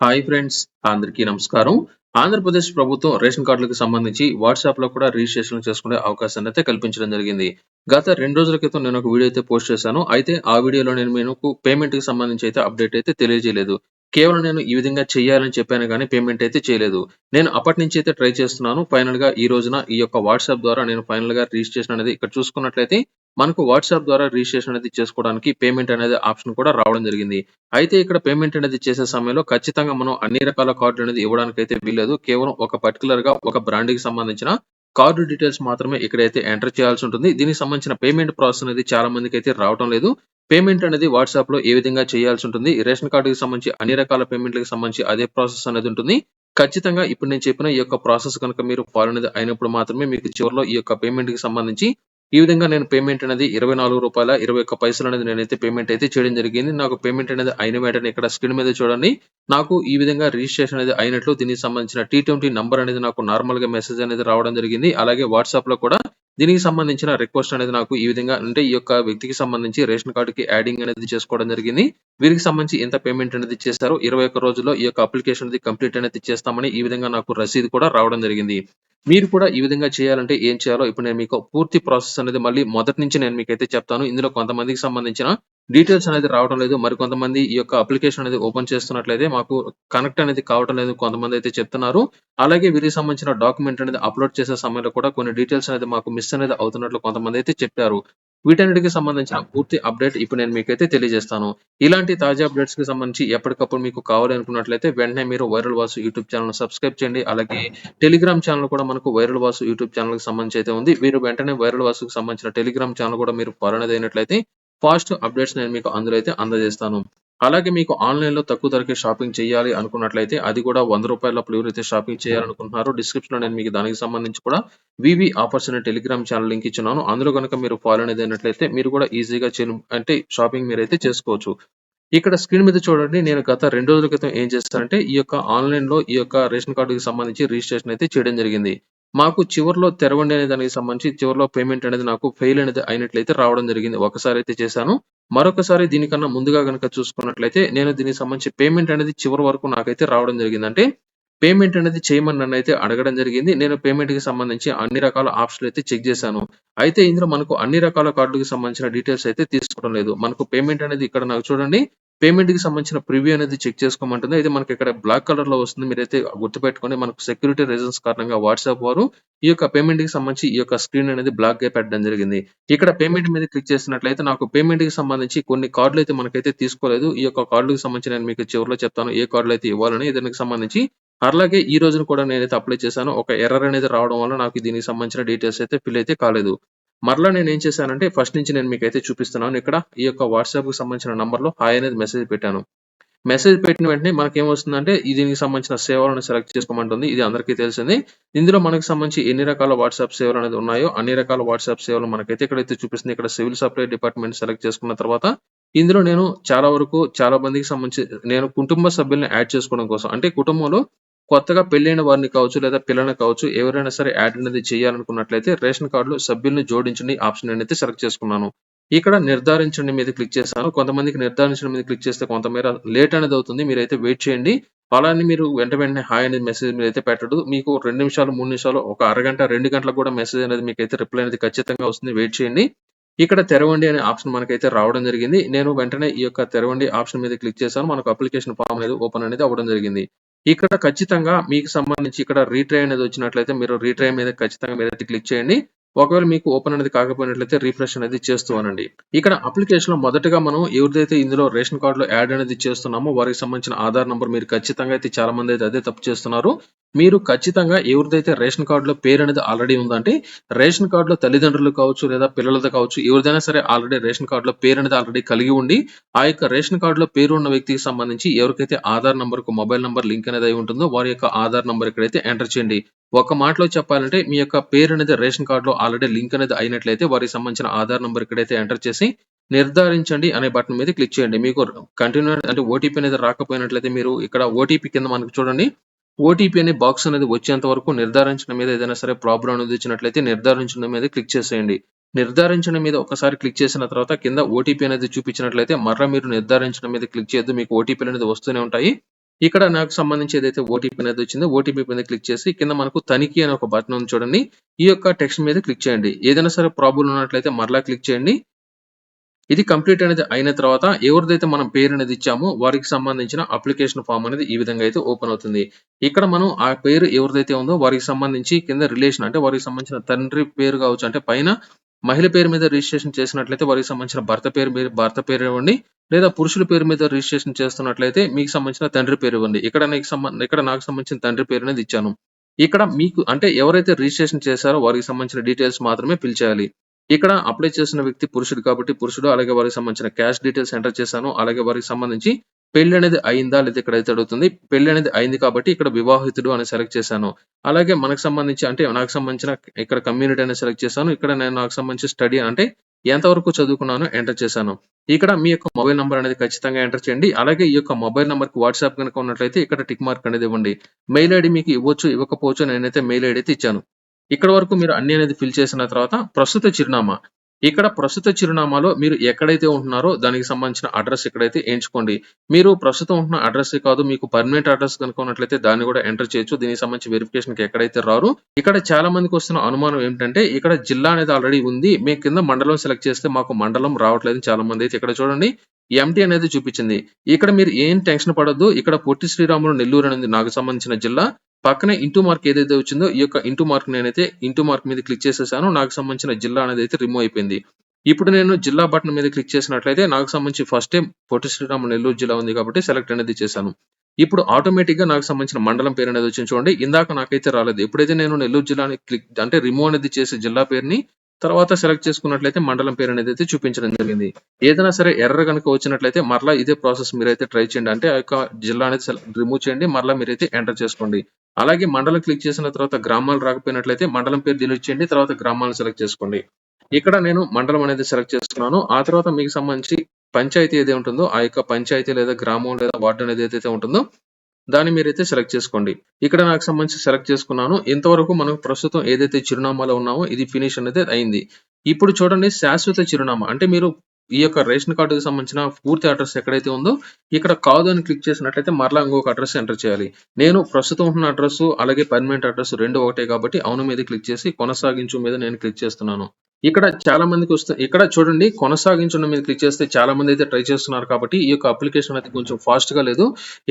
Hi friends అందరికీ నమస్కారం. ఆంధ్రప్రదేశ్ ప్రభుత్వం రేషన్ కార్డులకు సంబంధించి వాట్సాప్లో కూడా రిజిస్ట్రేషన్ చేసుకునే అవకాశాన్ని అయితే కల్పించడం జరిగింది. గత రెండు రోజుల క్రితం నేను ఒక వీడియో అయితే పోస్ట్ చేశాను. అయితే ఆ వీడియోలో నేను మీకు పేమెంట్కి సంబంధించి అయితే అప్డేట్ అయితే తెలియజేయలేదు. కేవలం నేను ఈ విధంగా చేయాలని చెప్పాను కానీ పేమెంట్ అయితే చేయలేదు. నేను అప్పటి నుంచి అయితే ట్రై చేస్తున్నాను. ఫైనల్గా ఈ రోజున ఈ యొక్క వాట్సాప్ ద్వారా నేను ఫైనల్గా రిజిస్ట్రేషన్ అనేది ఇక్కడ చూసుకున్నట్లయితే మనకు వాట్సాప్ ద్వారా రిజిస్ట్రేషన్ అనేది చేసుకోవడానికి పేమెంట్ అనేది ఆప్షన్ కూడా రావడం జరిగింది. అయితే ఇక్కడ పేమెంట్ అనేది చేసే సమయంలో ఖచ్చితంగా మనం అన్ని రకాల కార్డులు అనేది ఇవ్వడానికి అయితే వీల్లేదు. కేవలం ఒక పర్టికులర్గా ఒక బ్రాండ్కి సంబంధించిన కార్డు డీటెయిల్స్ మాత్రమే ఇక్కడైతే ఎంటర్ చేయాల్సి ఉంటుంది. దీనికి సంబంధించిన పేమెంట్ ప్రాసెస్ అనేది చాలా మందికి అయితే రావడం లేదు. పేమెంట్ అనేది వాట్సాప్లో ఏ విధంగా చేయాల్సి ఉంటుంది? రేషన్ కార్డుకి సంబంధించి అన్ని రకాల పేమెంట్లకు సంబంధించి అదే ప్రాసెస్ అనేది ఉంటుంది. ఖచ్చితంగా ఇప్పుడు నేను చెప్పిన ఈ యొక్క ప్రాసెస్ కనుక మీరు ఫాలో అనేది అయినప్పుడు మాత్రమే మీకు చివరిలో ఈ యొక్క పేమెంట్కి సంబంధించి ఈ విధంగా నేను పేమెంట్ అనేది ఇరవై నాలుగు రూపాయల ఇరవై ఒక్క పైసలు అనేది నేనైతే పేమెంట్ అయితే చేయడం జరిగింది. నాకు పేమెంట్ అనేది అయిన వెంటనే ఇక్కడ స్క్రీన్ మీద చూడండి. నాకు ఈ విధంగా రిజిస్ట్రేషన్ అనేది అయినట్లు దీనికి సంబంధించిన టీ ట్వంటీ నంబర్ అనేది నాకు నార్మల్గా మెసేజ్ అనేది రావడం జరిగింది. అలాగే వాట్సాప్లో కూడా దీనికి సంబంధించిన రిక్వెస్ట్ అనేది నాకు ఈ విధంగా అంటే ఈ యొక్క వ్యక్తికి సంబంధించి రేషన్ కార్డుకి యాడింగ్ అనేది చేసుకోవడం జరిగింది. వీరికి సంబంధించి ఎంత పేమెంట్ అనేది చేశారో ఇరవై ఒక్క రోజుల్లో ఈ యొక్క అప్లికేషన్ అనేది కంప్లీట్ అనేది చేస్తామని ఈ విధంగా నాకు రసీదు కూడా రావడం జరిగింది. మీరు కూడా ఈ విధంగా చేయాలంటే ఏం చేయాలో ఇప్పుడు నేను మీకు పూర్తి ప్రాసెస్ అనేది మళ్ళీ మొదటి నుంచి నేను మీకు అయితే చెప్తాను. ఇందులో కొంతమందికి సంబంధించిన డీటెయిల్స్ అనేది రావడం లేదు. మరి కొంతమంది ఈ యొక్క అప్లికేషన్ అనేది ఓపెన్ చేస్తున్నట్లయితే మాకు కనెక్ట్ అనేది కావడం లేదు కొంతమంది అయితే చెప్తున్నారు. అలాగే వీరికి సంబంధించిన డాక్యుమెంట్ అనేది అప్లోడ్ చేసే సమయంలో కూడా కొన్ని డీటెయిల్స్ అనేది మాకు మిస్ అనేది అవుతున్నట్లు కొంతమంది అయితే చెప్పారు. వీటన్నిటికి సంబంధించిన పూర్తి అప్డేట్ ఇప్పుడు నేను మీకైతే తెలియజేస్తాను. ఇలాంటి తాజా అప్డేట్స్కి సంబంధించి ఎప్పటికప్పుడు మీకు కావాలి అనుకున్నట్లయితే వెంటనే మీరు viral Vasu YouTube channel subscribe చేయండి. అలాగే టెలిగ్రామ్ ఛానల్ కూడా మనకు వైరల్ వాసు యూట్యూబ్ ఛానల్కి సంబంధించి అయితే ఉంది. మీరు వెంటనే వైరల్ వాసుకు సంబంధించిన టెలిగ్రామ్ ఛానల్ కూడా మీరు ఫాలో అనేది అయినట్లయితే ఫాస్ట్ అప్డేట్స్ నేను మీకు అందులో అయితే అందజేస్తాను. అలాగే మీకు ఆన్లైన్లో తక్కువ ధరకే షాపింగ్ చేయాలి అనుకున్నట్లయితే అది కూడా వంద రూపాయల ఎవరైతే షాపింగ్ చేయాలనుకుంటున్నారో. డిస్క్రిప్షన్లో నేను మీకు దానికి సంబంధించి కూడా వివి ఆఫర్స్ అనే టెలిగ్రామ్ ఛానల్ లింక్ ఇచ్చున్నాను. అందులో కనుక మీరు ఫాలో అనేది అయినట్లయితే మీరు కూడా ఈజీగా అంటే షాపింగ్ మీరైతే చేసుకోవచ్చు. ఇక్కడ స్క్రీన్ మీద చూడండి నేను గత రెండు రోజుల క్రితం ఏం చేస్తానంటే ఈ యొక్క ఆన్లైన్లో ఈ యొక్క రేషన్ కార్డుకి సంబంధించి రిజిస్ట్రేషన్ అయితే చేయడం జరిగింది. మాకు చివరిలో తెరవండి అనే దానికి సంబంధించి చివరిలో పేమెంట్ అనేది నాకు ఫెయిల్ అనేది అయినట్లయితే రావడం జరిగింది. ఒకసారి అయితే చేశాను. మరొకసారి దీనికన్నా ముందుగా కనుక చూసుకున్నట్లయితే నేను దీనికి సంబంధించి పేమెంట్ అనేది చివరి వరకు నాకైతే రావడం జరిగింది అంటే పేమెంట్ అనేది చేయమని నన్ను అయితే అడగడం జరిగింది. నేను పేమెంట్కి సంబంధించి అన్ని రకాల ఆప్షన్లు అయితే చెక్ చేశాను. అయితే ఇందులో మనకు అన్ని రకాల కార్డులకు సంబంధించిన డీటెయిల్స్ అయితే తీసుకోవడం లేదు. మనకు పేమెంట్ అనేది ఇక్కడ నాకు చూడండి. పేమెంట్కి సంబంధించిన ప్రివ్యూ అనేది చెక్ చేసుకోమంటుంది. అయితే మనకి ఇక్కడ బ్లాక్ కలర్లో వస్తుంది. మీరైతే గుర్తుపెట్టుకొని మనకు సెక్యూరిటీ రీజన్స్ కారణంగా వాట్సాప్ వారు ఈ యొక్క పేమెంట్కి సంబంధించి ఈ యొక్క స్క్రీన్ అనేది బ్లాక్గా పెట్టడం జరిగింది. ఇక్కడ పేమెంట్ మీద క్లిక్ చేసినట్లయితే నాకు పేమెంట్కి సంబంధించి కొన్ని కార్డులు అయితే మనకైతే తీసుకోలేదు. ఈ యొక్క కార్డులకు సంబంధించి నేను మీకు చివరిలో చెప్తాను. ఏ కార్డులు అయితే ఇవ్వాలని. దానికి సంబంధించి అలాగే ఈ రోజున కూడా నేనైతే అప్లై చేశాను. ఒక ఎర్రర్ అనేది రావడం వల్ల నాకు దీనికి సంబంధించిన డీటెయిల్స్ అయితే ఫిల్ అయితే కాలేదు. మరలా నేను ఏం చేశానంటే ఫస్ట్ నుంచి నేను మీకు అయితే చూపిస్తున్నాను. ఇక్కడ ఈ యొక్క వాట్సాప్కి సంబంధించిన నంబర్లో హాయ్ అనేది మెసేజ్ పెట్టాను. మెసేజ్ పెట్టిన వెంటనే మనకి ఏమొస్తుందంటే దీనికి సంబంధించిన సేవలను సెలెక్ట్ చేసుకోమంటుంది. ఇది అందరికీ తెలిసింది. ఇందులో మనకి సంబంధించి ఎన్ని రకాల వాట్సాప్ సేవలు అనేది ఉన్నాయో అన్ని రకాల వాట్సాప్ సేవలు మనకైతే ఇక్కడైతే చూపిస్తుంది. ఇక్కడ సివిల్ సప్లై డిపార్ట్మెంట్ సెలెక్ట్ చేసుకున్న తర్వాత ఇందులో నేను చాలా వరకు చాలా మందికి సంబంధించి నేను కుటుంబ సభ్యుల్ని యాడ్ చేసుకోవడం కోసం అంటే కుటుంబంలో కొత్తగా పెళ్ళైన వారిని కావచ్చు లేదా పిల్లల్ని కావచ్చు ఎవరైనా సరే యాడ్ అనేది చేయాలనుకున్నట్లయితే రేషన్ కార్డులో సభ్యుల్ని జోడించండి ఆప్షన్ అనేది సెలెక్ట్ చేసుకున్నాను. ఇక్కడ నిర్ధారించండి మీద క్లిక్ చేశాను. కొంతమందికి నిర్ధారించడం మీద క్లిక్ చేస్తే కొంతమేర లేట్ అనేది అవుతుంది. మీరైతే వెయిట్ చేయండి. అలానే మీరు వెంట వెంటనే హాయ్ అనేది మెసేజ్ మీరు అయితే పెట్టడు మీకు రెండు నిమిషాలు మూడు నిమిషాలు ఒక అరగంట రెండు గంటలకు కూడా మెసేజ్ అనేది మీకు అయితే రిప్లై అనేది ఖచ్చితంగా వస్తుంది. వెయిట్ చేయండి. ఇక్కడ తెరవండి అనే ఆప్షన్ మనకైతే రావడం జరిగింది. నేను వెంటనే ఈ యొక్క తెరవండి ఆప్షన్ మీద క్లిక్ చేశాను. మనకు అప్లికేషన్ ఫామ్ అనేది ఓపెన్ అనేది అవ్వడం జరిగింది. ఇక్కడ ఖచ్చితంగా మీకు సంబంధించి ఇక్కడ రీట్రై అనేది వచ్చినట్లయితే మీరు రీట్రై మీద ఖచ్చితంగా మీరైతే క్లిక్ చేయండి. ఒకవేళ మీకు ఓపెన్ అనేది కాకపోయినట్లయితే రిఫ్రెష్ అనేది చేస్తూ అనండి. ఇక్కడ అప్లికేషన్లో మొదటగా మనం ఎవరిదైతే ఇందులో రేషన్ కార్డు లో యాడ్ అనేది చేస్తున్నామో వారికి సంబంధించిన ఆధార్ నంబర్ మీరు ఖచ్చితంగా అయితే చాలా మంది అయితే అదే తప్పు చేస్తున్నారు. మీరు ఖచ్చితంగా ఎవరిదైతే రేషన్ కార్డులో పేరు అనేది ఆల్రెడీ ఉందంటే రేషన్ కార్డులో తల్లిదండ్రులు కావచ్చు లేదా పిల్లలతో కావచ్చు ఎవరిదైనా సరే ఆల్రెడీ రేషన్ కార్డులో పేరు అనేది ఆల్రెడీ కలిగి ఉండి ఆ యొక్క రేషన్ కార్డులో పేరు ఉన్న వ్యక్తికి సంబంధించి ఎవరికైతే ఆధార్ నంబర్కు మొబైల్ నంబర్ లింక్ అనేది అయి ఉంటుందో వారి యొక్క ఆధార్ నంబర్ ఇక్కడైతే ఎంటర్ చేయండి. ఒక మాటలో చెప్పాలంటే మీ యొక్క పేరు అనేది రేషన్ కార్డులో ఆల్రెడీ లింక్ అనేది అయినట్లయితే వారికి సంబంధించిన ఆధార్ నెంబర్ ఇక్కడైతే ఎంటర్ చేసి నిర్ధారించండి అనే బటన్ మీద క్లిక్ చేయండి. మీకు కంటిన్యూ అంటే ఓటీపీ అనేది రాకపోయినట్లయితే మీరు ఇక్కడ ఓటీపీ కింద మనకు చూడండి. ఓటీపీ అనే బాక్స్ అనేది వచ్చేంత వరకు నిర్ధారించడం మీద ఏదైనా సరే ప్రాబ్లం అనేది వచ్చినట్లయితే నిర్ధారించడం మీద క్లిక్ చేసేయండి. నిర్ధారించడం మీద ఒకసారి క్లిక్ చేసిన తర్వాత కింద ఓటీపీ అనేది చూపించినట్లయితే మరలా మీరు నిర్ధారించడం మీద క్లిక్ చేయొద్దు. మీకు ఓటీపీలు అనేది వస్తూనే ఉంటాయి. ఇక్కడ నాకు సంబంధించి ఏదైతే ఓటీపీ అనేది వచ్చిందో. ఓటీపీ మీద క్లిక్ చేసి కింద మనకు తనిఖీ అనే ఒక బటన్ ఉంది చూడండి. ఈ యొక్క టెక్స్ట్ మీద క్లిక్ చేయండి. ఏదైనా సరే ప్రాబ్లం ఉన్నట్లయితే మరలా క్లిక్ చేయండి. ఇది కంప్లీట్ అనేది అయిన తర్వాత ఎవరిదైతే మనం పేరు అనేది ఇచ్చామో వారికి సంబంధించిన అప్లికేషన్ ఫామ్ అనేది ఈ విధంగా అయితే ఓపెన్ అవుతుంది. ఇక్కడ మనం ఆ పేరు ఎవరిదైతే ఉందో వారికి సంబంధించి కింద రిలేషన్ అంటే వారికి సంబంధించిన తండ్రి పేరు కావచ్చు అంటే పైన మహిళ పేరు మీద రిజిస్ట్రేషన్ చేసినట్లయితే వారికి సంబంధించిన భర్త పేరు మీద భర్త పేరు ఇవ్వండి. లేదా పురుషుల పేరు మీద రిజిస్ట్రేషన్ చేస్తున్నట్లయితే మీకు సంబంధించిన తండ్రి పేరు ఇవ్వండి. ఇక్కడ నీకు సంబంధ ఇక్కడ నాకు సంబంధించిన తండ్రి పేరు అనేది ఇచ్చాను. ఇక్కడ మీకు అంటే ఎవరైతే రిజిస్ట్రేషన్ చేశారో వారికి సంబంధించిన డీటెయిల్స్ మాత్రమే ఫిల్ చేయాలి. ఇక్కడ అప్లై చేసిన వ్యక్తి పురుషుడు కాబట్టి పురుషుడు అలాగే వారికి సంబంధించిన క్యాష్ డీటెయిల్స్ ఎంటర్ చేశాను. అలాగే వారికి సంబంధించి పెళ్ళి అనేది అయిందా లేదా ఇక్కడ అయితే అడుగుతుంది. పెళ్ళి అనేది అయింది కాబట్టి ఇక్కడ వివాహితుడు అని సెలెక్ట్ చేశాను. అలాగే మనకు సంబంధించి అంటే నాకు సంబంధించిన ఇక్కడ కమ్యూనిటీ అనేది సెలెక్ట్ చేశాను. ఇక్కడ నేను నాకు సంబంధించి స్టడీ అంటే ఎంతవరకు చదువుకున్నాను ఎంటర్ చేశాను. ఇక్కడ మీ యొక్క మొబైల్ నంబర్ అనేది ఖచ్చితంగా ఎంటర్ చేయండి. అలాగే ఈ యొక్క మొబైల్ నెంబర్కి వాట్సాప్ కనుక ఉన్నట్లయితే ఇక్కడ టిక్ మార్క్ అనేది ఇవ్వండి. మెయిల్ ఐడి మీకు ఇవ్వచ్చు ఇవ్వకపోవచ్చు నేనైతే మెయిల్ ఐడి అయితే ఇచ్చాను. ఇక్కడ వరకు మీరు అన్ని అనేది ఫిల్ చేసిన తర్వాత ప్రస్తుత చిరునామా. ఇక్కడ ప్రస్తుత చిరునామాలో మీరు ఎక్కడైతే ఉంటున్నారో దానికి సంబంధించిన అడ్రస్ ఇక్కడైతే ఎంచుకోండి. మీరు ప్రస్తుతం ఉంటున్న అడ్రస్ కాదు మీకు పర్మనెంట్ అడ్రస్ కనుక ఉన్నట్లయితే దాన్ని కూడా ఎంటర్ చేయొచ్చు. దీనికి సంబంధించి వెరిఫికేషన్కి ఎక్కడైతే రారు ఇక్కడ చాలా మందికి వస్తున్న అనుమానం ఏంటంటే ఇక్కడ జిల్లా అనేది ఆల్రెడీ ఉంది. మీ కింద మండలం సెలెక్ట్ చేస్తే మాకు మండలం రావట్లేదు చాలా మంది అయితే ఇక్కడ చూడండి. ఎంటీ అనేది చూపించింది. ఇక్కడ మీరు ఏం టెన్షన్ పడద్దు. ఇక్కడ పొట్టి శ్రీరాములు నెల్లూరు అనేది నాకు సంబంధించిన జిల్లా. పక్కనే ఇంటూ మార్క్ ఏదైతే వచ్చిందో ఈ యొక్క ఇంటూ మార్క్ నేనైతే ఇంటూ మార్క్ మీద క్లిక్ చేసేసాను. నాకు సంబంధించిన జిల్లా అనేది అయితే రిమూవ్ అయిపోయింది. ఇప్పుడు నేను జిల్లా బటన్ మీద క్లిక్ చేసినట్లయితే నాకు సంబంధించి ఫస్ట్ టైం పొట్టి శ్రీరాములు నెల్లూరు జిల్లా ఉంది కాబట్టి సెలెక్ట్ అనేది చేశాను. ఇప్పుడు ఆటోమేటిక్గా నాకు సంబంధించిన మండలం పేరు అనేది వచ్చింది చూడండి. ఇందాక నాకైతే రాలేదు. ఎప్పుడైతే నేను నెల్లూరు జిల్లాని క్లిక్ అంటే రిమూవ్ అనేది చేసి జిల్లా పేరుని తర్వాత సెలెక్ట్ చేసుకున్నట్లయితే మండలం పేరు అనేది అయితే చూపించడం జరిగింది. ఏదైనా సరే ఎర్ర కనుక వచ్చినట్లయితే మరలా ఇదే ప్రాసెస్ మీరైతే ట్రై చేయండి. అంటే ఆ యొక్క జిల్లా అనేది రిమూవ్ చేయండి. మరలా మీరైతే ఎంటర్ చేసుకోండి. అలాగే మండలం క్లిక్ చేసిన తర్వాత గ్రామాలు రాకపోయినట్లయితే మండలం పేరు దీని ఇచ్చేయండి తర్వాత గ్రామాలను సెలెక్ట్ చేసుకోండి. ఇక్కడ నేను మండలం అనేది సెలెక్ట్ చేసుకున్నాను ఆ తర్వాత మీకు సంబంధించి పంచాయతీ ఏది ఉంటుందో ఆ యొక్క పంచాయతీ లేదా గ్రామం లేదా వార్డు అనేది ఏదైతే ఉంటుందో దాన్ని మీరైతే సెలెక్ట్ చేసుకోండి. ఇక్కడ నాకు సంబంధించి సెలెక్ట్ చేసుకున్నాను. ఇంతవరకు మనం ప్రస్తుతం ఏదైతే చిరునామాలో ఉన్నామో ఇది ఫినిష్ అనేది అయింది. ఇప్పుడు చూడండి శాశ్వత చిరునామా. అంటే మీరు ఈ యొక్క రేషన్ కార్డుకి సంబంధించిన పూర్తి అడ్రస్ ఎక్కడైతే ఉందో ఇక్కడ కాదు అని క్లిక్ చేసినట్లయితే మరలా ఇంకొక అడ్రస్ ఎంటర్ చేయాలి. నేను ప్రస్తుతం ఉన్న అడ్రస్ అలాగే పర్మనెంట్ అడ్రస్ రెండు ఒకటే కాబట్టి అవును మీద క్లిక్ చేసి కొనసాగించు మీద నేను క్లిక్ చేస్తున్నాను. ఇక్కడ చాలా మందికి వస్తే ఇక్కడ చూడండి కొనసాగించడం మీద క్లిక్ చేస్తే చాలా మంది అయితే ట్రై చేస్తున్నారు కాబట్టి ఈ యొక్క అప్లికేషన్ అయితే కొంచెం ఫాస్ట్గా లేదు.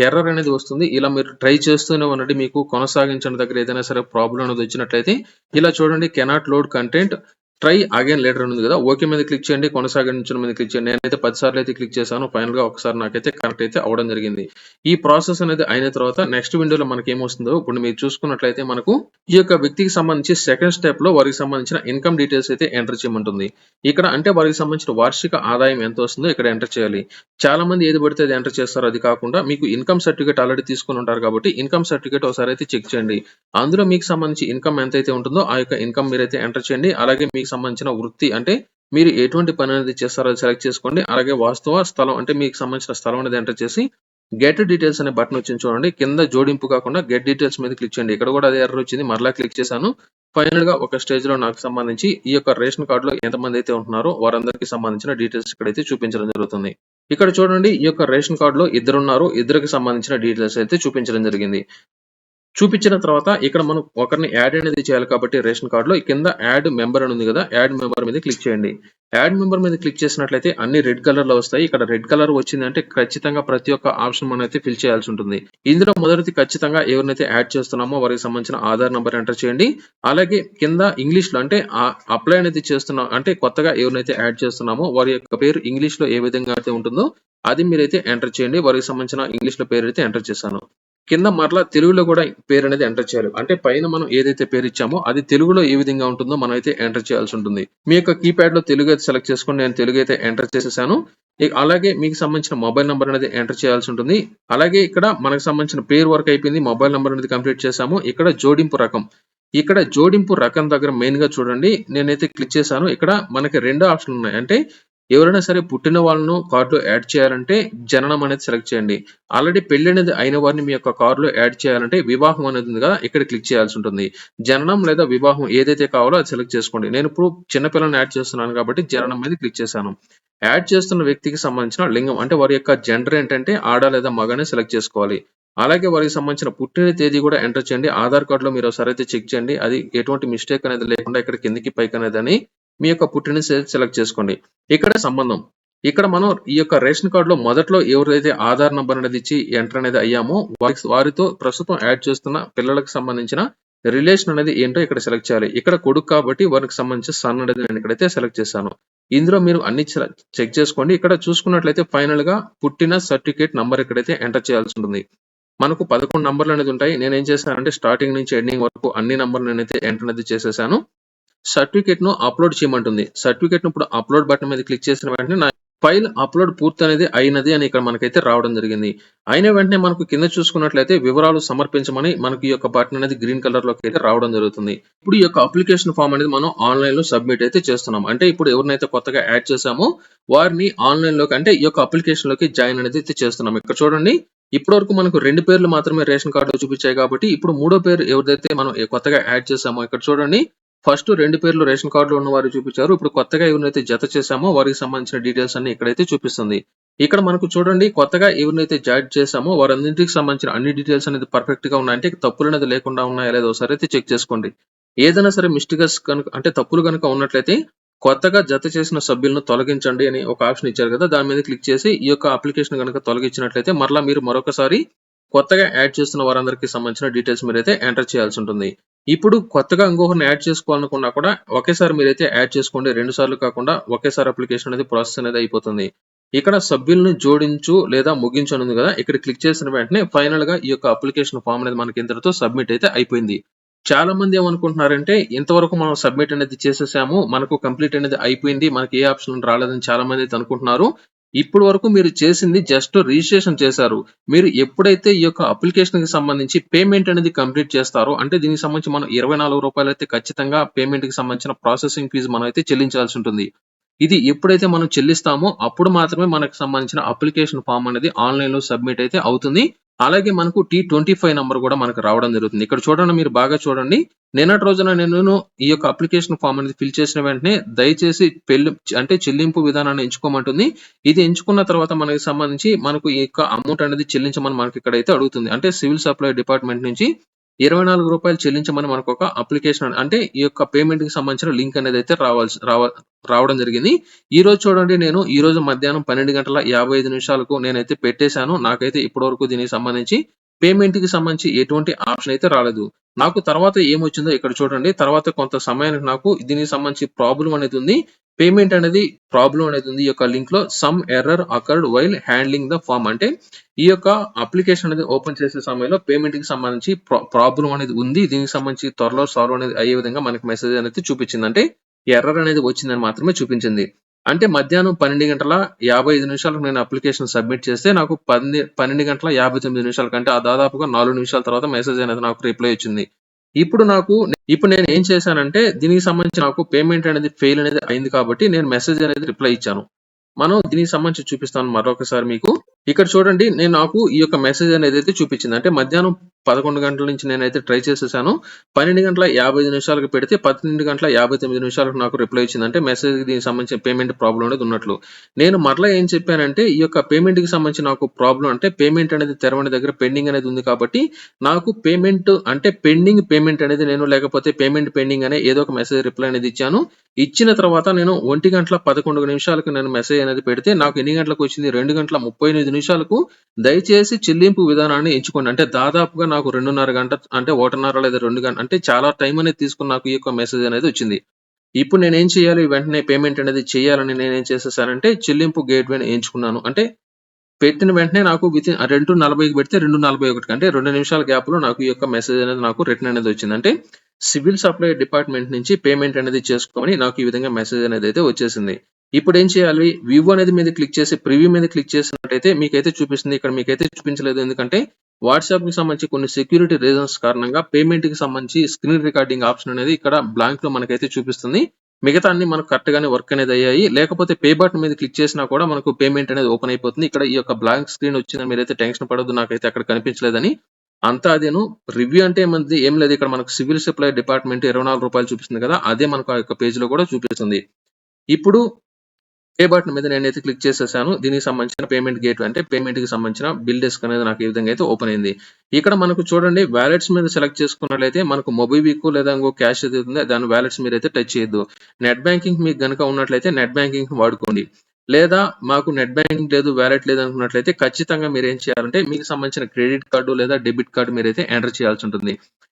ఎర్రర్ అనేది వస్తుంది. ఇలా మీరు ట్రై చేస్తూనే ఉన్నట్టు మీకు కొనసాగించడం దగ్గర ఏదైనా సరే ప్రాబ్లం అనేది వచ్చినట్లయితే ఇలా చూడండి cannot load content try again later ఉంది కదా. ఓకే మీద క్లిక్ చేయండి కొనసాగించడం మీద క్లిక్ చేయండి. నేనైతే పది సార్లు అయితే క్లిక్ చేశాను. ఫైనల్గా ఒకసారి నాకైతే కరెక్ట్ అయితే అవడం జరిగింది. ఈ ప్రాసెస్ అనేది అయిన తర్వాత నెక్స్ట్ విండోలో మనకి ఏమొస్తుందో ఇప్పుడు మీరు చూసుకున్నట్లయితే మనకు ఈ యొక్క వ్యక్తికి సంబంధించి సెకండ్ స్టెప్లో వారికి సంబంధించిన ఇన్కమ్ డీటెయిల్స్ అయితే ఎంటర్ చేయమంటుంది. ఇక్కడ అంటే వారికి సంబంధించిన వార్షిక ఆదాయం ఎంత వస్తుందో ఇక్కడ ఎంటర్ చేయాలి. చాలా మంది ఏది పడితే అది ఎంటర్ చేస్తారు. అది కాకుండా మీకు ఇన్కమ్ సర్టిఫికేట్ ఆల్రెడీ తీసుకుని ఉంటారు కాబట్టి ఇన్కమ్ సర్టిఫికేట్ ఒకసారి అయితే చెక్ చేయండి. అందులో మీకు సంబంధించి ఇన్కమ్ ఎంత అయితే ఉంటుందో ఆ యొక్క ఇన్కమ్ మీరైతే ఎంటర్ చేయండి. అలాగే మీకు సంబంధించిన వృత్తి అంటే మీరు ఎటువంటి పని అనేది చేస్తారో అది సెలెక్ట్ చేసుకోండి. అలాగే వాస్తవ స్థలం అంటే మీకు సంబంధించిన స్థలం అనేది ఎంటర్ చేసి గెట్ డీటెయిల్స్ అనే బటన్ వచ్చింది చూడండి. కింద జోడింపు కాకుండా గెట్ డీటెయిల్స్ మీద క్లిక్ చేయండి. ఇక్కడ కూడా అదే ఎర్ర వచ్చింది. మరలా క్లిక్ చేశాను. ఫైనల్గా ఒక స్టేజ్లో నాకు సంబంధించి ఈ యొక్క రేషన్ కార్డులో ఎంతమంది అయితే ఉంటున్నారో వారందరికీ సంబంధించిన డీటెయిల్స్ ఇక్కడైతే చూపించడం జరుగుతుంది. ఇక్కడ చూడండి. ఈ యొక్క రేషన్ కార్డులో ఇద్దరు ఉన్నారు. ఇద్దరికి సంబంధించిన డీటెయిల్స్ అయితే చూపించడం జరిగింది. చూపించిన తర్వాత ఇక్కడ మనం ఒకరిని యాడ్ అనేది చేయాలి కాబట్టి రేషన్ కార్డులో కింద యాడ్ మెంబర్ అని ఉంది కదా యాడ్ మెంబర్ మీద క్లిక్ చేయండి. యాడ్ మెంబర్ మీద క్లిక్ చేసినట్లయితే అన్ని రెడ్ కలర్లో వస్తాయి. ఇక్కడ రెడ్ కలర్ వచ్చిందంటే ఖచ్చితంగా ప్రతి ఒక్క ఆప్షన్ మనం అయితే ఫిల్ చేయాల్సి ఉంటుంది. ఇందులో మొదటిది ఖచ్చితంగా ఎవరినైతే యాడ్ చేస్తున్నామో వారికి సంబంధించిన ఆధార్ నెంబర్ ఎంటర్ చేయండి. అలాగే కింద ఇంగ్లీష్లో అంటే అప్లై అనేది చేస్తున్నా అంటే కొత్తగా ఎవరినైతే యాడ్ చేస్తున్నామో వారి యొక్క పేరు ఇంగ్లీష్లో ఏ విధంగా అయితే ఉంటుందో అది మీరైతే ఎంటర్ చేయండి. వారికి సంబంధించిన ఇంగ్లీష్లో పేరు అయితే ఎంటర్ చేశాను కింద మరలా తెలుగులో కూడా పేరు అనేది ఎంటర్ చేయాలి. అంటే పైన మనం ఏదైతే పేరు ఇచ్చామో అది తెలుగులో ఏ విధంగా ఉంటుందో మనం అయితే ఎంటర్ చేయాల్సి ఉంటుంది. మీ యొక్క కీప్యాడ్లో తెలుగు అయితే సెలెక్ట్ చేసుకుని నేను తెలుగు అయితే ఎంటర్ చేసేసాను. అలాగే మీకు సంబంధించిన మొబైల్ నెంబర్ అనేది ఎంటర్ చేయాల్సి ఉంటుంది. అలాగే ఇక్కడ మనకు సంబంధించిన పేరు వర్క్ అయిపోయింది. మొబైల్ నెంబర్ అనేది కంప్లీట్ చేసాము ఇక్కడ జోడింపు రకం. ఇక్కడ జోడింపు రకం దగ్గర మెయిన్గా చూడండి. నేనైతే క్లిక్ చేశాను. ఇక్కడ మనకి రెండు ఆప్షన్లు ఉన్నాయి. అంటే ఎవరైనా సరే పుట్టిన వాళ్ళను కార్డులో యాడ్ చేయాలంటే జననం అనేది సెలెక్ట్ చేయండి. ఆల్రెడీ పెళ్ళి అనేది అయిన వారిని మీ యొక్క కార్డులో యాడ్ చేయాలంటే వివాహం అనేది ఇక్కడ క్లిక్ చేయాల్సి ఉంటుంది. జననం లేదా వివాహం ఏదైతే కావాలో అది సెలెక్ట్ చేసుకోండి. నేను ఇప్పుడు చిన్నపిల్లని యాడ్ చేస్తున్నాను కాబట్టి జననం మీద క్లిక్ చేశాను. యాడ్ చేస్తున్న వ్యక్తికి సంబంధించిన లింగం అంటే వారి యొక్క జెండర్ ఏంటంటే ఆడ లేదా మగనే సెలెక్ట్ చేసుకోవాలి. అలాగే వారికి సంబంధించిన పుట్టిన తేదీ కూడా ఎంటర్ చేయండి. ఆధార్ కార్డులో మీరు ఒకసారి అయితే చెక్ చేయండి. అది ఎటువంటి మిస్టేక్ అనేది లేకుండా ఇక్కడ కిందికి పైకి అనేది అని మీ యొక్క పుట్టిన సెలెక్ట్ చేసుకోండి. ఇక్కడ సంబంధం. ఇక్కడ మనం ఈ యొక్క రేషన్ కార్డులో మొదట్లో ఎవరైతే ఆధార్ నంబర్ అనేది ఇచ్చి ఎంటర్ అనేది అయ్యామో వారికి వారితో ప్రస్తుతం యాడ్ చేస్తున్న పిల్లలకు సంబంధించిన రిలేషన్ అనేది ఏంటో ఇక్కడ సెలెక్ట్ చేయాలి. ఇక్కడ కొడుకు కాబట్టి వారికి సంబంధించి సన్ అనేది నేను ఇక్కడైతే సెలెక్ట్ చేశాను. ఇందులో మీరు అన్ని చెక్ చేసుకోండి. ఇక్కడ చూసుకున్నట్లయితే ఫైనల్గా పుట్టిన సర్టిఫికేట్ నంబర్ ఇక్కడైతే ఎంటర్ చేయాల్సి ఉంటుంది. మనకు పదకొండు నంబర్లు అనేది ఉంటాయి. నేను ఏం చేశానంటే స్టార్టింగ్ నుంచి ఎండింగ్ వరకు అన్ని నంబర్లు నేనైతే ఎంటర్ అనేది చేసేసాను. సర్టిఫికేట్ను అప్లోడ్ చేయమంటుంది. సర్టిఫికేట్ను ఇప్పుడు అప్లోడ్ బటన్ మీద క్లిక్ చేసిన వెంటనే నా ఫైల్ అప్లోడ్ పూర్తి అనేది అయినది అని ఇక్కడ మనకైతే రావడం జరిగింది. అయిన వెంటనే మనకు కింద చూసుకున్నట్లయితే వివరాలు సమర్పించమని మనకి ఈ యొక్క బటన్ అనేది గ్రీన్ కలర్లోకి అయితే రావడం జరుగుతుంది. ఇప్పుడు ఈ యొక్క అప్లికేషన్ ఫామ్ అనేది మనం ఆన్లైన్లో సబ్మిట్ అయితే చేస్తున్నాం. అంటే ఇప్పుడు ఎవరినైతే కొత్తగా యాడ్ చేసామో వారిని ఆన్లైన్లోకి అంటే ఈ యొక్క అప్లికేషన్లోకి జాయిన్ అనేది అయితే చేస్తున్నాం. ఇక్కడ చూడండి ఇప్పటి వరకు మనకు రెండు పేర్లు మాత్రమే రేషన్ కార్డులో చూపించాయి కాబట్టి ఇప్పుడు మూడో పేరు ఎవరిదైతే మనం కొత్తగా యాడ్ చేసామో ఇక్కడ చూడండి ఫస్ట్ రెండు పేర్లు రేషన్ కార్డులో ఉన్న వారు చూపించారు. ఇప్పుడు కొత్తగా ఎవరినైతే జత చేశామో వారికి సంబంధించిన డీటెయిల్స్ అన్ని ఇక్కడైతే చూపిస్తుంది. ఇక్కడ మనకు చూడండి కొత్తగా ఎవరినైతే జాయిన్ చేశామో వారందరికీ సంబంధించిన అన్ని డీటెయిల్స్ అనేది పర్ఫెక్ట్గా ఉన్నాయంటే తప్పులు అనేది లేకుండా ఉన్నాయా లేదో ఒకసారి అయితే చెక్ చేసుకోండి. ఏదైనా సరే మిస్టేక్స్ కనుక అంటే తప్పులు కనుక ఉన్నట్లయితే కొత్తగా జత చేసిన సభ్యులను తొలగించండి అని ఒక ఆప్షన్ ఇచ్చారు కదా దాని మీద క్లిక్ చేసి ఈ యొక్క అప్లికేషన్ కనుక తొలగించినట్లయితే మరలా మీరు మరొకసారి కొత్తగా యాడ్ చేస్తున్న వారందరికీ సంబంధించిన డీటెయిల్స్ మీరైతే ఎంటర్ చేయాల్సి ఉంటుంది. ఇప్పుడు కొత్తగా ఇంకొకరిని యాడ్ చేసుకోవాలనుకున్నా కూడా ఒకేసారి మీరైతే యాడ్ చేసుకోండి. రెండు సార్లు కాకుండా ఒకేసారి అప్లికేషన్ అనేది ప్రాసెస్ అనేది అయిపోతుంది. ఇక్కడ సభ్యులను జోడించు లేదా ముగించు అనుంది కదా ఇక్కడ క్లిక్ చేసిన వెంటనే ఫైనల్గా ఈ యొక్క అప్లికేషన్ ఫామ్ అనేది మనకి ఇంతటితో సబ్మిట్ అయితే అయిపోయింది. చాలా మంది ఏమనుకుంటున్నారంటే ఇంతవరకు మనం సబ్మిట్ అనేది చేసేసాము మనకు కంప్లీట్ అనేది అయిపోయింది మనకి ఏ ఆప్షన్ రాలేదని చాలా మంది అయితే అనుకుంటున్నారు. ఇప్పుడు వరకు మీరు చేసింది జస్ట్ రిజిస్ట్రేషన్ చేశారు. మీరు ఎప్పుడైతే ఈ యొక్క అప్లికేషన్కి సంబంధించి పేమెంట్ అనేది కంప్లీట్ చేస్తారో అంటే దీనికి సంబంధించి మనం ఇరవై నాలుగు రూపాయలు అయితే ఖచ్చితంగా పేమెంట్కి సంబంధించిన ప్రాసెసింగ్ ఫీజు మనం అయితే చెల్లించాల్సి ఉంటుంది. ఇది ఎప్పుడైతే మనం చెల్లిస్తామో అప్పుడు మాత్రమే మనకు సంబంధించిన అప్లికేషన్ ఫామ్ అనేది ఆన్లైన్లో సబ్మిట్ అయితే అవుతుంది. అలాగే మనకు టీ ట్వంటీ ఫైవ్ నెంబర్ కూడా మనకు రావడం జరుగుతుంది. ఇక్కడ చూడండి మీరు బాగా చూడండి. నిన్నటి రోజున నేను ఈ యొక్క అప్లికేషన్ ఫామ్ అనేది ఫిల్ చేసిన వెంటనే దయచేసి పెళ్ళి అంటే చెల్లింపు విధానాన్ని ఎంచుకోమంటుంది. ఇది ఎంచుకున్న తర్వాత మనకి సంబంధించి మనకు ఈ యొక్క అమౌంట్ అనేది చెల్లించమని మనకి ఇక్కడైతే అడుగుతుంది. అంటే సివిల్ సప్లై డిపార్ట్మెంట్ నుంచి ఇరవై నాలుగు రూపాయలు చెల్లించమని మనకు ఒక అప్లికేషన్ అంటే ఈ యొక్క పేమెంట్కి సంబంధించిన లింక్ అనేది అయితే రావాల్సి రావడం జరిగింది. ఈ రోజు చూడండి నేను ఈ రోజు మధ్యాహ్నం పన్నెండు గంటల యాభై ఐదు నిమిషాలకు నేనైతే పెట్టేశాను. నాకైతే ఇప్పటి వరకు దీనికి సంబంధించి పేమెంట్కి సంబంధించి ఎటువంటి ఆప్షన్ అయితే రాలేదు. నాకు తర్వాత ఏమొచ్చిందో ఇక్కడ చూడండి. తర్వాత కొంత సమయానికి నాకు దీనికి సంబంధించి ప్రాబ్లం అనేది ఉంది. పేమెంట్ అనేది ప్రాబ్లం అనేది ఉంది. ఈ యొక్క లింక్లో some error occurred while handling the form అంటే ఈ యొక్క అప్లికేషన్ అనేది ఓపెన్ చేసే సమయంలో పేమెంట్కి సంబంధించి ప్రాబ్లం అనేది ఉంది. దీనికి సంబంధించి త్వరలో సాల్వ్ అనేది అయ్యే విధంగా మనకి మెసేజ్ అనేది చూపించింది. అంటే ఎర్రర్ అనేది వచ్చిందని మాత్రమే చూపించింది. అంటే మధ్యాహ్నం పన్నెండు గంటల యాభై ఐదు నిమిషాలకు నేను అప్లికేషన్ సబ్మిట్ చేస్తే నాకు పన్నె పన్నెండు గంటల యాభై తొమ్మిది నిమిషాల కంటే ఆ దాదాపుగా నాలుగు నిమిషాల తర్వాత మెసేజ్ అనేది నాకు రిప్లై వచ్చింది. ఇప్పుడు నాకు ఇప్పుడు నేను ఏం చేశానంటే దీనికి సంబంధించి నాకు పేమెంట్ అనేది ఫెయిల్ అనేది అయింది కాబట్టి నేను మెసేజ్ అనేది రిప్లై ఇచ్చాను. మనం దీనికి సంబంధించి చూపిస్తాను మరొకసారి మీకు. ఇక్కడ చూడండి నేను నాకు ఈ యొక్క మెసేజ్ అనేది అయితే చూపించింది. అంటే మధ్యాహ్నం పదకొండు గంటల నుంచి నేనైతే ట్రై చేసేసాను. పన్నెండు గంటల యాభై ఐదు నిమిషాలకు పెడితే పన్నెండు గంటల యాభై తొమ్మిది నిమిషాలకు నాకు రిప్లై ఇచ్చిందంటే మెసేజ్ దీనికి సంబంధించిన పేమెంట్ ప్రాబ్లం అనేది ఉన్నట్లు. నేను మరలా ఏం చెప్పానంటే ఈ యొక్క పేమెంట్కి సంబంధించి నాకు ప్రాబ్లం అంటే పేమెంట్ అనేది తెరవని దగ్గర పెండింగ్ అనేది ఉంది కాబట్టి నాకు పేమెంట్ అంటే పెండింగ్ పేమెంట్ అనేది నేను లేకపోతే పేమెంట్ పెండింగ్ అనే ఏదో ఒక మెసేజ్ రిప్లై అనేది ఇచ్చాను. ఇచ్చిన తర్వాత నేను ఒంటి గంటల పదకొండు నిమిషాలకు నేను మెసేజ్ అనేది పెడితే నాకు ఎన్ని గంటలకు వచ్చింది? రెండు గంటల ముప్పై ఎనిమిది నిమిషాలకు. దయచేసి చెల్లింపు విధానాన్ని ఎంచుకోండి. అంటే దాదాపుగా నాకు రెండున్నర గంట అంటే ఒకటిన్నర లేదా రెండు గంట అంటే చాలా టైం అనేది తీసుకుని నాకు ఈ యొక్క మెసేజ్ అనేది వచ్చింది. ఇప్పుడు నేను ఏం చేయాలి? వెంటనే పేమెంట్ అనేది చేయాలని నేను ఏం చేసేసానంటే చెల్లింపు గేట్వేని ఎంచుకున్నాను. అంటే పెట్టిన వెంటనే నాకు విత్ రెండు నలభైకి పెడితే రెండు నలభై ఒకటి అంటే రెండు నిమిషాల గ్యాప్లో నాకు ఈ యొక్క మెసేజ్ అనేది నాకు రిటర్న్ అనేది వచ్చింది. అంటే సివిల్ సప్లై డిపార్ట్మెంట్ నుంచి పేమెంట్ అనేది చేసుకోమని నాకు ఈ విధంగా మెసేజ్ అనేది అయితే వచ్చేసింది. ఇప్పుడు ఏం చేయాలి? వ్యూ అనేది మీద క్లిక్ చేసి ప్రివ్యూ మీద క్లిక్ చేసినట్టయితే మీకైతే చూపిస్తుంది. ఇక్కడ మీకైతే చూపించలేదు. ఎందుకంటే వాట్సాప్కి సంబంధించి కొన్ని సెక్యూరిటీ రీజన్స్ కారణంగా పేమెంట్కి సంబంధించి స్క్రీన్ రికార్డింగ్ ఆప్షన్ అనేది ఇక్కడ బ్లాంక్లో మనకైతే చూపిస్తుంది. మిగతా అన్ని మనకు కరెక్ట్ గానే వర్క్ అనేది అయ్యాయి. లేకపోతే పే బటన్ మీద క్లిక్ చేసినా కూడా మనకు పేమెంట్ అనేది ఓపెన్ అయిపోతుంది. ఇక్కడ ఈ యొక్క బ్లాంక్ స్క్రీన్ వచ్చిందని మీరైతే టెన్షన్ పడొద్దు. నాకైతే అక్కడ కనిపించలేదని. అంతా అదేను. రివ్యూ అంటే ఏమంది? ఏం లేదు. ఇక్కడ మనకు సివిల్ సప్లై డిపార్ట్మెంట్ ఇరవై నాలుగు రూపాయలు చూపిస్తుంది కదా. అదే మనకు ఆ యొక్క పేజ్లో కూడా చూపిస్తుంది. ఇప్పుడు పే బటన్ మీద నేనైతే క్లిక్ చేసేసాను దీనికి సంబంధించిన పేమెంట్ గేట్ అంటే పేమెంట్కి సంబంధించిన బిల్ డెస్క్ అనేది నాకు ఈ విధంగా అయితే ఓపెన్ అయింది. ఇక్కడ మనకు చూడండి వ్యాలెట్స్ మీద సెలెక్ట్ చేసుకున్నట్లయితే మనకు మొబివిక్ లేదా ఇంకో క్యాష్ ఏదైతే దాని వ్యాలెట్స్ మీరు అయితే టచ్ చేయొద్దు. నెట్ బ్యాంకింగ్ మీకు గనుక ఉన్నట్లయితే నెట్ బ్యాంకింగ్ వాడుకోండి. లేదా మాకు నెట్ బ్యాంకింగ్ లేదు వ్యాలెట్ లేదు అనుకున్నట్లయితే ఖచ్చితంగా మీరు ఏం చేయాలంటే మీకు సంబంధించిన క్రెడిట్ కార్డు లేదా డెబిట్ కార్డు మీరైతే ఎంటర్ చేయాల్సి ఉంటుంది.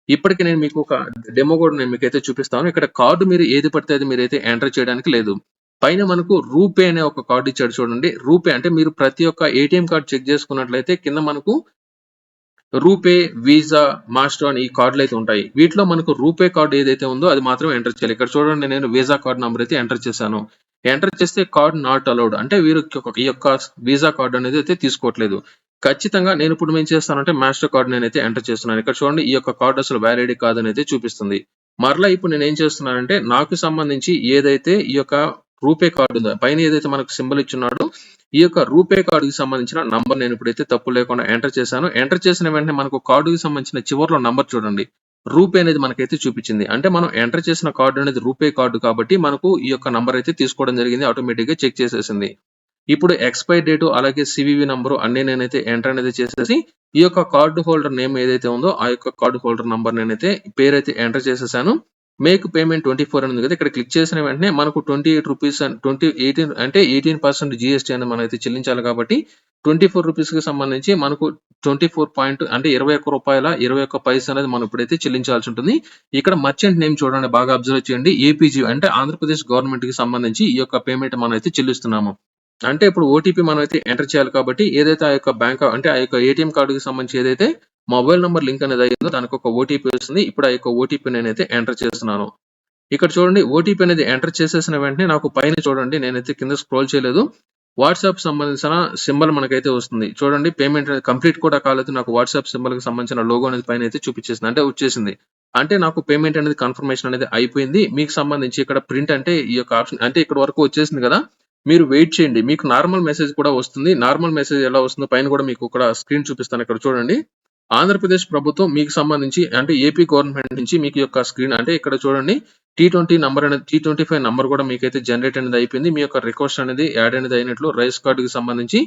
ఇప్పటికి నేను మీకు ఒక డెమో కూడా నేను మీకు అయితే చూపిస్తాను. ఇక్కడ కార్డు మీరు ఏది పడితే అది మీరైతే ఎంటర్ చేయడానికి లేదు. పైన మనకు రూపే అనే ఒక కార్డు ఇచ్చాడు చూడండి. రూపే అంటే మీరు ప్రతి ఒక్క ఏటీఎం కార్డు చెక్ చేసుకున్నట్లయితే కింద మనకు రూపే వీసా మాస్టర్ అని ఈ కార్డులు అయితే ఉంటాయి. వీటిలో మనకు రూపే కార్డు ఏదైతే ఉందో అది మాత్రం ఎంటర్ చేయాలి. ఇక్కడ చూడండి నేను వీసా కార్డు నెంబర్ అయితే ఎంటర్ చేశాను. ఎంటర్ చేస్తే కార్డ్ నాట్ అలౌడ్ అంటే వీరు ఈ యొక్క వీసా కార్డు అనేది అయితే తీసుకోవట్లేదు. ఖచ్చితంగా నేను ఇప్పుడు ఏం చేస్తానంటే మాస్టర్ కార్డ్ నేనైతే ఎంటర్ చేస్తున్నాను. ఇక్కడ చూడండి ఈ యొక్క కార్డు అసలు వ్యాలిడ్ కాదని అయితే చూపిస్తుంది. మరలా ఇప్పుడు నేను ఏం చేస్తున్నానంటే నాకు సంబంధించి ఏదైతే ఈ యొక్క రూపే కార్డు ఉందో? పైన ఏదైతే మనకు సింబల్ ఇచ్చున్నాడో ఈ యొక్క రూపే కార్డుకి సంబంధించిన నంబర్ నేను ఇప్పుడైతే తప్పు లేకుండా ఎంటర్ చేశాను. ఎంటర్ చేసిన వెంటనే మనకు కార్డుకి సంబంధించిన చివరిలో నంబర్ చూడండి. రూపే అనేది మనకైతే చూపించింది. అంటే మనం ఎంటర్ చేసిన కార్డు అనేది రూపే కార్డు కాబట్టి మనకు ఈ యొక్క నంబర్ అయితే తీసుకోవడం జరిగింది. ఆటోమేటిక్గా చెక్ చేసేసింది. ఇప్పుడు ఎక్స్పైర్ డేట్ అలాగే సివివి నంబరు అన్ని నేనైతే ఎంటర్ అనేది చేసేసి ఈ యొక్క కార్డు హోల్డర్ నేమ్ ఏదైతే ఉందో ఆ యొక్క కార్డు హోల్డర్ నంబర్ నేనైతే పేరైతే ఎంటర్ చేసేసాను. మేక్ పేమెంట్ ట్వంటీ ఫోర్ అనేది కదా ఇక్కడ క్లిక్ చేసిన వెంటనే మనకు twenty eight rupees twenty eighteen అంటే ఎయిటీన్ పర్సెంట్ జిఎస్టీ అనేది మనం అయితే చెల్లించాలి కాబట్టి ట్వంటీ ఫోర్ రూపీస్కి సంబంధించి మనకు ట్వంటీ ఫోర్ పాయింట్ అంటే ఇరవై ఒక్క రూపాయల ఇరవై ఒక్క పైస అనేది మనం ఇప్పుడైతే చెల్లించాల్సి ఉంటుంది. ఇక్కడ మర్చెంట్ నేమ్ చూడండి బాగా అబ్జర్వ్ చేయండి. ఏపీజీ అంటే ఆంధ్రప్రదేశ్ గవర్నమెంట్కి సంబంధించి ఈ యొక్క పేమెంట్ మనం అయితే చెల్లిస్తున్నాము. అంటే ఇప్పుడు ఓటీపీ మనం అయితే ఎంటర్ చేయాలి కాబట్టి ఏదైతే ఆ యొక్క బ్యాంక్ అంటే ఆ యొక్క ఏటీఎం కార్డుకి సంబంధించి ఏదైతే మొబైల్ నెంబర్ లింక్ అనేది అయ్యిందో దానికి ఒక ఓటీపీ వస్తుంది. ఇప్పుడు ఆ యొక్క ఓటీపీ నేనైతే ఎంటర్ చేస్తున్నాను. ఇక్కడ చూడండి ఓటీపీ అనేది ఎంటర్ చేసేసిన వెంటనే నాకు పైన చూడండి నేనైతే కింద స్క్రోల్ చేయలేదు. వాట్సాప్ సంబంధించిన సింబల్ మనకైతే వస్తుంది. చూడండి పేమెంట్ అనేది కంప్లీట్ కూడా కాలేదు. నాకు వాట్సాప్ సింబల్కి సంబంధించిన లోగో అనేది పైన అయితే చూపించేసింది. అంటే వచ్చేసింది. అంటే నాకు పేమెంట్ అనేది కన్ఫర్మేషన్ అనేది అయిపోయింది. మీకు సంబంధించి ఇక్కడ ప్రింట్ అంటే ఈ యొక్క ఆప్షన్ అంటే ఇక్కడ వరకు వచ్చేసింది కదా. మీరు వెయిట్ చేయండి. మీకు నార్మల్ మెసేజ్ కూడా వస్తుంది. నార్మల్ మెసేజ్ ఎలా వస్తుందో పైన కూడా మీకు ఇక్కడ స్క్రీన్ చూపిస్తాను. ఇక్కడ చూడండి. ఆంధ్రప్రదేశ్ ప్రభుత్వం మీకు సంబంధించి అంటే ఏపీ గవర్నమెంట్ నుంచి మీకు యొక్క స్క్రీన్ అంటే ఇక్కడ చూడండి టీ ట్వంటీ నంబర్ అనేది టీ ట్వంటీ ఫైవ్ నంబర్ కూడా మీకైతే జనరేట్ అనేది అయిపోయింది. మీ యొక్క రిక్వెస్ట్ అనేది యాడ్ అనేది అయినట్లు రైస్ కార్డుకి సంబంధించి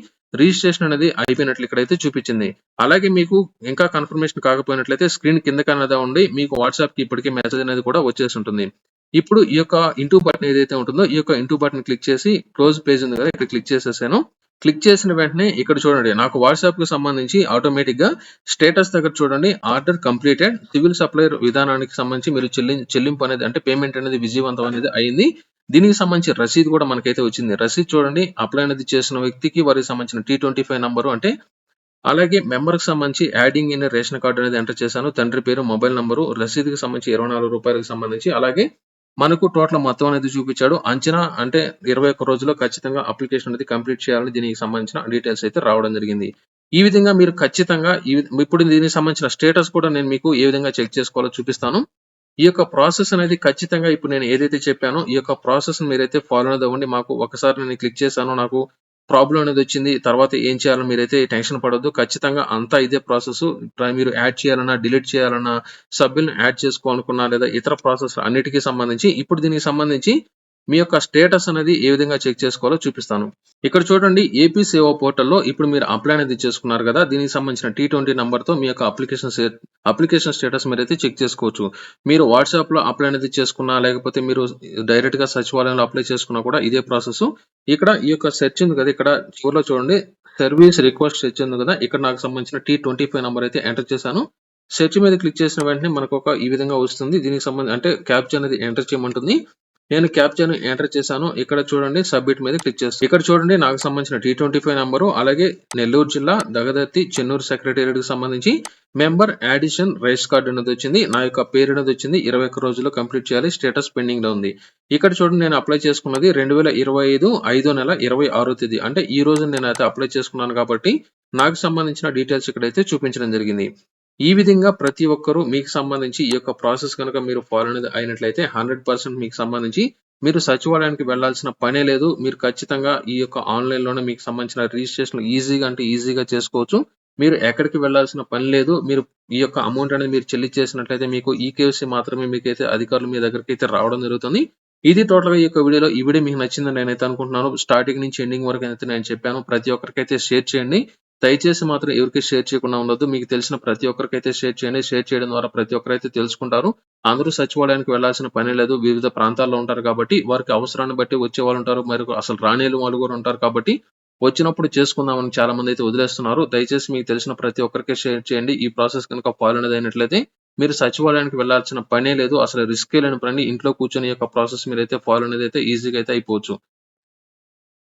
రిజిస్ట్రేషన్ అనేది అయిపోయినట్లు ఇక్కడైతే చూపించింది. అలాగే మీకు ఇంకా కన్ఫర్మేషన్ కాకపోయినట్లయితే స్క్రీన్ కింద కన్నదా ఉండి మీకు వాట్సాప్కి ఇప్పటికే మెసేజ్ అనేది కూడా వచ్చేసి ఉంటుంది. ఇప్పుడు ఈ యొక్క ఇంటూ బటన్ ఏదైతే ఉంటుందో ఈ యొక్క ఇంటూ బటన్ క్లిక్ చేసి క్లోజ్ పేజ్ ఉంది కదా ఇక్కడ క్లిక్ చేసేసాను. క్లిక్ చేసిన వెంటనే ఇక్కడ చూడండి నాకు వాట్సాప్కి సంబంధించి ఆటోమేటిక్గా స్టేటస్ దగ్గర చూడండి ఆర్డర్ కంప్లీటెడ్ సివిల్ సప్లైర్ విధానానికి సంబంధించి మీరు చెల్లి చెల్లింపు అనేది అంటే పేమెంట్ అనేది విజయవంతం అనేది అయింది. దీనికి సంబంధించి రసీద్ కూడా మనకైతే వచ్చింది. రసీద్ చూడండి అప్లై అనేది చేసిన వ్యక్తికి వారికి సంబంధించిన టీ ట్వంటీ ఫైవ్ నంబరు అంటే అలాగే మెంబర్కి సంబంధించి యాడింగ్ ఇన్ రేషన్ కార్డు అనేది ఎంటర్ చేశాను. తండ్రి పేరు మొబైల్ నంబరు రసీదుకి సంబంధించి ఇరవై నాలుగు రూపాయలకు సంబంధించి అలాగే మనకు టోటల్ మొత్తం అనేది చూపించాడు. అంచనా అంటే ఇరవై ఒక్క రోజుల్లో ఖచ్చితంగా అప్లికేషన్ అనేది కంప్లీట్ చేయాలని దీనికి సంబంధించిన డీటెయిల్స్ అయితే రావడం జరిగింది. ఈ విధంగా మీరు ఖచ్చితంగా ఇప్పుడు దీనికి సంబంధించిన స్టేటస్ కూడా నేను మీకు ఏ విధంగా చెక్ చేసుకోవాలో చూపిస్తాను. ఈ యొక్క ప్రాసెస్ అనేది ఖచ్చితంగా ఇప్పుడు నేను ఏదైతే చెప్పానో ఈ యొక్క ప్రాసెస్ మీరైతే ఫాలో అనేది అవ్వండి. మాకు ఒకసారి నేను క్లిక్ చేశాను నాకు ప్రాబ్లం అనేది వచ్చింది తర్వాత ఏం చేయాలో మీరైతే టెన్షన్ పడొద్దు. ఖచ్చితంగా అంతా ఇదే ప్రాసెస్. మీరు యాడ్ చేయాలన్నా డిలీట్ చేయాలన్నా సభ్యులను యాడ్ చేసుకోవాలనుకున్నా లేదా ఇతర ప్రాసెస్ అన్నిటికీ సంబంధించి ఇప్పుడు దీనికి సంబంధించి మీ యొక్క స్టేటస్ అనేది ఏ విధంగా చెక్ చేసుకోవాలో చూపిస్తాను. ఇక్కడ చూడండి ఏపీ సేవా పోర్టల్లో ఇప్పుడు మీరు అప్లై అనేది చేసుకున్నారు కదా దీనికి సంబంధించిన టీ ట్వంటీ తో మీ యొక్క అప్లికేషన్ అప్లికేషన్ స్టేటస్ మీరు అయితే చెక్ చేసుకోవచ్చు. మీరు వాట్సాప్లో అప్లై అనేది చేసుకున్నా లేకపోతే మీరు డైరెక్ట్గా సచివాలయంలో అప్లై చేసుకున్నా కూడా ఇదే ప్రాసెస్. ఇక్కడ ఈ యొక్క సెర్చ్ ఉంది కదా ఇక్కడ చివరిలో చూడండి సర్వీస్ రిక్వెస్ట్ సెర్చ్ ఉంది కదా ఇక్కడ నాకు సంబంధించిన టీ ట్వంటీ ఫైవ్ నెంబర్ అయితే ఎంటర్ చేశాను. సెర్చ్ మీద క్లిక్ చేసిన వెంటనే మనకు ఒక ఈ విధంగా వస్తుంది. దీనికి సంబంధించి అంటే క్యాప్చర్ అనేది ఎంటర్ చేయమంటుంది. నేను క్యాప్చర్ ఎంటర్ చేశాను. ఇక్కడ చూడండి సబ్మిట్ మీద క్లిక్ చేస్తాను ఇక్కడ చూడండి నాకు సంబంధించిన టీ ట్వంటీ ఫైవ్ నంబరు అలాగే నెల్లూరు జిల్లా దగదత్తి చెన్నూరు సెక్రటేరియట్కి సంబంధించి మెంబర్ యాడిషన్ రైస్ కార్డు అనేది వచ్చింది. నా యొక్క పేరు అనేది వచ్చింది. ఇరవై ఒక్క రోజుల్లో కంప్లీట్ చేయాలి. స్టేటస్ పెండింగ్లో ఉంది. ఇక్కడ చూడండి నేను అప్లై చేసుకున్నది రెండు వేల ఇరవై ఐదు ఐదో నెల ఇరవై ఆరో తేదీ. అంటే ఈ రోజు నేను అయితే అప్లై చేసుకున్నాను కాబట్టి నాకు సంబంధించిన డీటెయిల్స్ ఇక్కడైతే చూపించడం జరిగింది. ఈ విధంగా ప్రతి ఒక్కరూ మీకు సంబంధించి ఈ యొక్క ప్రాసెస్ కనుక మీరు ఫాలో అనేది అయినట్లయితే హండ్రెడ్ పర్సెంట్ మీకు సంబంధించి మీరు సచివాలయానికి వెళ్ళాల్సిన పనే లేదు. మీరు ఖచ్చితంగా ఈ యొక్క ఆన్లైన్లోనే మీకు సంబంధించిన రిజిస్ట్రేషన్ ఈజీగా అంటే ఈజీగా చేసుకోవచ్చు. మీరు ఎక్కడికి వెళ్ళాల్సిన పని లేదు. మీరు ఈ యొక్క అమౌంట్ అనేది మీరు చెల్లించేసినట్లయితే మీకు ఈ మాత్రమే మీకైతే అధికారులు మీ దగ్గరికి అయితే రావడం జరుగుతుంది. ఇది టోటల్గా ఈ యొక్క వీడియోలో ఈ వీడియో మీకు నచ్చిందని నేనైతే అనుకుంటున్నాను. స్టార్టింగ్ నుంచి ఎండింగ్ వరకు అయితే నేను చెప్పాను. ప్రతి ఒక్కరికైతే షేర్ చేయండి. దయచేసి మాత్రం ఎవరికి షేర్ చేయకుండా ఉండదు మీకు తెలిసిన ప్రతి ఒక్కరికైతే షేర్ చేయండి. షేర్ చేయడం ద్వారా ప్రతి ఒక్కరైతే తెలుసుకుంటారు. అందరూ సచివాలయానికి వెళ్ళాల్సిన పని లేదు. వివిధ ప్రాంతాల్లో ఉంటారు కాబట్టి వారికి అవసరాన్ని బట్టి వచ్చే వాళ్ళు ఉంటారు. మరి అసలు రానేలు వాళ్ళు కూడా ఉంటారు కాబట్టి వచ్చినప్పుడు చేసుకుందామని చాలా మంది అయితే వదిలేస్తున్నారు. దయచేసి మీకు తెలిసిన ప్రతి ఒక్కరికి షేర్ చేయండి. ఈ ప్రాసెస్ కనుక ఫాలో అనేది అయినట్లయితే మీరు సచివాలయానికి వెళ్ళాల్సిన పనే లేదు. అసలు రిస్క్ లేని పని. ఇంట్లో కూర్చొని యొక్క ప్రాసెస్ మీరైతే ఫాలో అనేది అయితే ఈజీగా అయితే అయిపోవచ్చు.